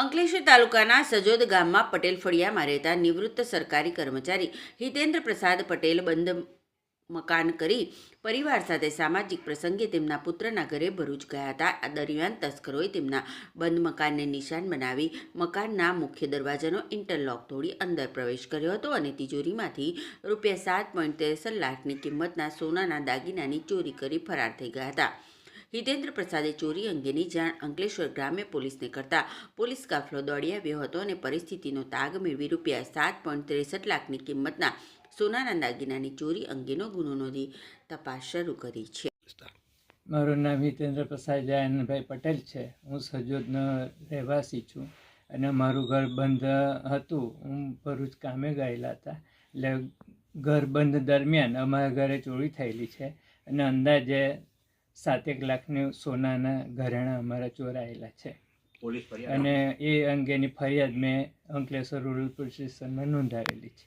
અંકલેશ્વર તાલુકાના સજોદ ગામમાં પટેલ ફળિયામાં રહેતા નિવૃત્ત સરકારી કર્મચારી હિતેન્દ્ર પ્રસાદ પટેલ બંધ મકાન કરી પરિવાર સાથે સામાજિક પ્રસંગે તેમના પુત્રના ઘરે ભરૂચ ગયા હતા. આ દરમિયાન તસ્કરોએ તેમના બંધ મકાનને નિશાન બનાવી મકાનના મુખ્ય દરવાજાનો ઇન્ટરલોક તોડી અંદર પ્રવેશ કર્યો હતો અને તિજોરીમાંથી રૂપિયા સાત પોઈન્ટ ત્રેસઠ લાખની કિંમતના સોનાના દાગીનાની ચોરી કરી ફરાર થઈ ગયા હતા. હિતેન્દ્ર પ્રસાદે ચોરી અંગેની જાણ અંકલેશ્વર ગ્રામ્ય પોલીસને કરતા પોલીસ કાફલો દોડી આવ્યો હતો અને પરિસ્થિતિનો તાગ મેળવી રૂપિયા સાત પોઈન્ટ ત્રેસઠ લાખની કિંમતના સોનાના દાગીનાની ચોરી અંગેનો ગુનો નોંધી તપાસ શરૂ કરી છે. મારું નામ હિતેન્દ્ર પ્રસાદ જયનભાઈ પટેલ છે. હું સજોદનો રહેવાસી છું અને મારું ઘર બંધ હતું. હું ભરૂચ કામે ગયેલા હતા. એટલે ઘર બંધ દરમિયાન અમારા ઘરે ચોરી થયેલી છે અને અંદાજે સાતેક લાખની સોનાના ઘરેણાં અમારા ચોરાયેલા છે. અને એ અંગેની ફરિયાદ મેં અંકલેશ્વર રૂરલ પોલીસ સ્ટેશનમાં નોંધાવેલી છે.